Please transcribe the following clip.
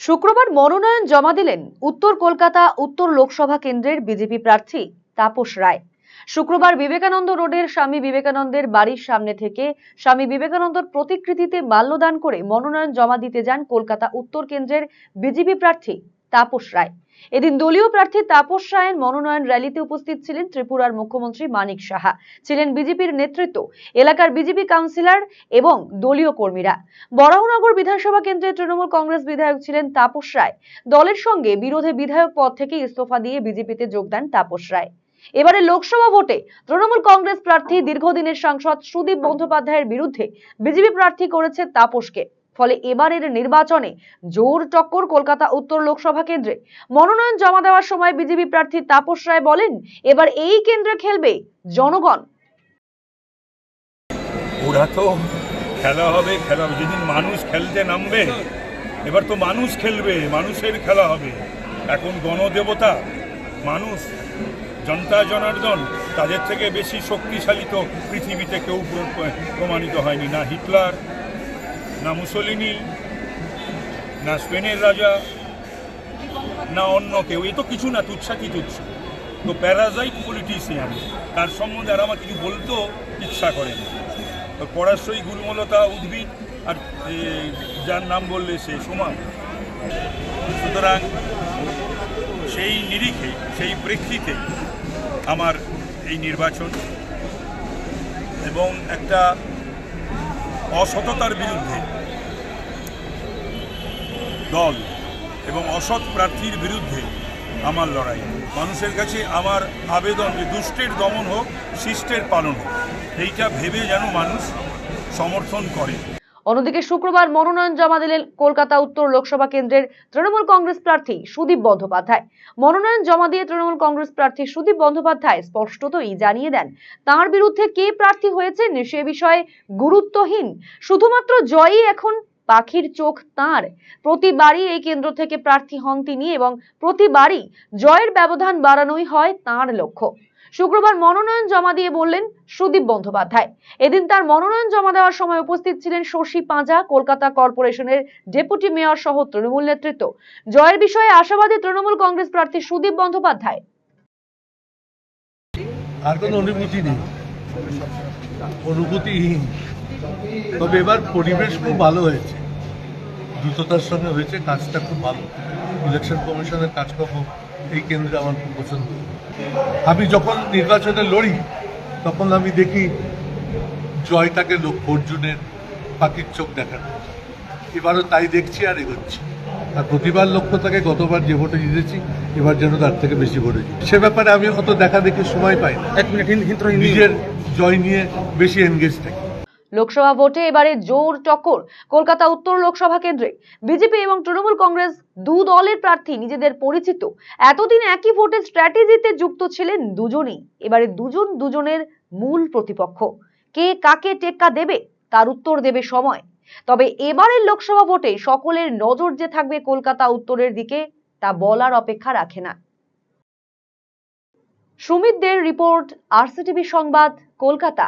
শুক্রবার মনোনয়ন জমা দিলেন উত্তর কলকাতা উত্তর লোকসভা কেন্দ্রের বিজেপি প্রার্থী তাপস রায়। শুক্রবার বিবেকানন্দ রোডের স্বামী বিবেকানন্দের বাড়ির সামনে থেকে স্বামী বিবেকানন্দর প্রতিকৃতিতে মাল্যদান করে মনোনয়ন জমা দিতে যান কলকাতা উত্তর কেন্দ্রের বিজেপি প্রার্থী তাপস রায়। এদিন দলীয় প্রার্থী তাপস রায়ের মনোনয়ন র্যালিতে উপস্থিত ছিলেন ত্রিপুরার মুখ্যমন্ত্রী মানিক সাহা। ছিলেন বিজেপির নেতৃত্ব, এলাকার বিজেপি কাউন্সিলর এবং দলীয় কর্মীরা। বরাহনগর বিধানসভা কেন্দ্রের তৃণমূল কংগ্রেস বিধায়ক ছিলেন তাপস রায়। দলের সঙ্গে বিরোধে বিধায়ক পদ থেকে ইস্তফা দিয়ে বিজেপিতে যোগ দেন তাপস রায়। এবারে লোকসভা ভোটে তৃণমূল কংগ্রেস প্রার্থী দীর্ঘদিনের সাংসদ সুদীপ বন্দ্যোপাধ্যায়ের বিরুদ্ধে বিজেপি প্রার্থী করেছে তাপসকে। ফলে এবারের নির্বাচনে জোর টক্কর কলকাতা উত্তর লোকসভা কেন্দ্রে। মনোনয়ন জমা দেওয়ার সময় বিজেপি প্রার্থী তাপস রায় বলেন, এবার এই কেন্দ্রে খেলবে জনগণ। ওরা তো খেলা হবে, খেলা যেদিন মানুষ খেলতে নামবে, এবার তো মানুষ খেলবে, মানুষের খেলা হবে। এখন গণদেবতা, মানুষ, জনতা, জনার্দন, তাদের থেকে বেশি শক্তিশালী তো পৃথিবীতে কেউ প্রমাণিত হয়নি। না হিটলার না মুসলিনি, না স্পেনের রাজা, না অন্য কেউ। এ তো কিছু না, তুচ্ছা কি তুচ্ছ? তো প্যারাজাইট পলিটিশিয়ান তার সম্বন্ধে আর আমার কিছু বলতেও ইচ্ছা করে তো পরাশই গুলমলতা উদ্ভিদ আর যার নাম বললে সে সমান সুতরাং সেই নিরিখে, সেই প্রেক্ষিতে আমার এই নির্বাচন এবং একটা অসততার বিরুদ্ধে দল এবং অসৎ প্রার্থীর বিরুদ্ধে আমার লড়াই। মানুষের কাছে আমার আবেদন যে দুষ্টের দমন হোক, শিষ্টের পালন হোক এইটা ভেবে যেন মানুষ সমর্থন করে। অন্যদিকে শুক্রবার মনোনয়ন জমা দিলেন কলকাতা উত্তর লোকসভা কেন্দ্রের তৃণমূল কংগ্রেস প্রার্থী সুদীপ বন্দ্যোপাধ্যায়। মনোনয়ন জমা দিয়ে তৃণমূল কংগ্রেস প্রার্থী সুদীপ বন্দ্যোপাধ্যায় স্পষ্টতই জানিয়ে দেন, তার বিরুদ্ধে কে প্রার্থী হয়েছেন সে বিষয়ে গুরুত্বহীন। শুধুমাত্র জয়ই এখন পাখির চোখ তার। প্রতিবারই এই কেন্দ্র থেকে প্রার্থী হন তিনি এবং প্রতিবারই জয়ের ব্যবধান বাড়ানোই হয় তার লক্ষ্য। শুক্রবার মনোনয়ন জমা দিয়ে বললেন সুদীপ বন্দ্যোপাধ্যায়। এদিন তার মনোনয়ন জমা দেওয়ার সময় উপস্থিত ছিলেন শশী পাঁজা, কলকাতা কর্পোরেশনের ডেপুটি মেয়র সহ তৃণমূল নেতৃত্ব। জয়ের বিষয়ে আশাবাদী তৃণমূল কংগ্রেস প্রার্থী সুদীপ বন্দ্যোপাধ্যায়। আর কোনো অনুভূতি নেই। অনুভূতিহীন। তবে এবার পরিবেশ খুব ভালো হয়েছে। দ্রুততার সঙ্গে হয়েছে, কাজটা খুব ভালো। ইলেকশন কমিশনের কাজকর্ম এই কেন্দ্রে আমার খুব পছন্দ। আমি যখন নির্বাচনে লড়ি, তখন আমি দেখি জয়টাকে লক্ষ্য অর্জুনের পাখির চোখ দেখানো। এবারও তাই দেখছি আর এগোচ্ছি। আর প্রতিবার লক্ষ্য থাকে গতবার যে ভোটে জিতেছি এবার যেন তার থেকে বেশি ভোটে জিতি। সে ব্যাপারে আমি অত দেখা দেখে সময় পাই না। এক মিনিট নিজের জয় নিয়ে বেশি এনগেজ থাকি। লোকসভা ভোটে এবারে জোর টক্কর। কলকাতা উত্তর লোকসভা কেন্দ্রে বিজেপি এবং তৃণমূল কংগ্রেস দু দলের প্রার্থী নিজেদের পরিচিত। এতদিন একই ভোটের স্ট্র্যাটেজিতে যুক্ত ছিলেন দুজনই। এবারে দুজন দুজনের মূল প্রতিপক্ষ। কে কাকে টেক্কা দেবে তার উত্তর দেবে সময়। তবে এবারের লোকসভা ভোটে সকলের নজর যে থাকবে কলকাতা উত্তরের দিকে, তা বলার অপেক্ষা রাখে না। সুমিতদের রিপোর্ট, আরসিটিভি সংবাদ, কলকাতা।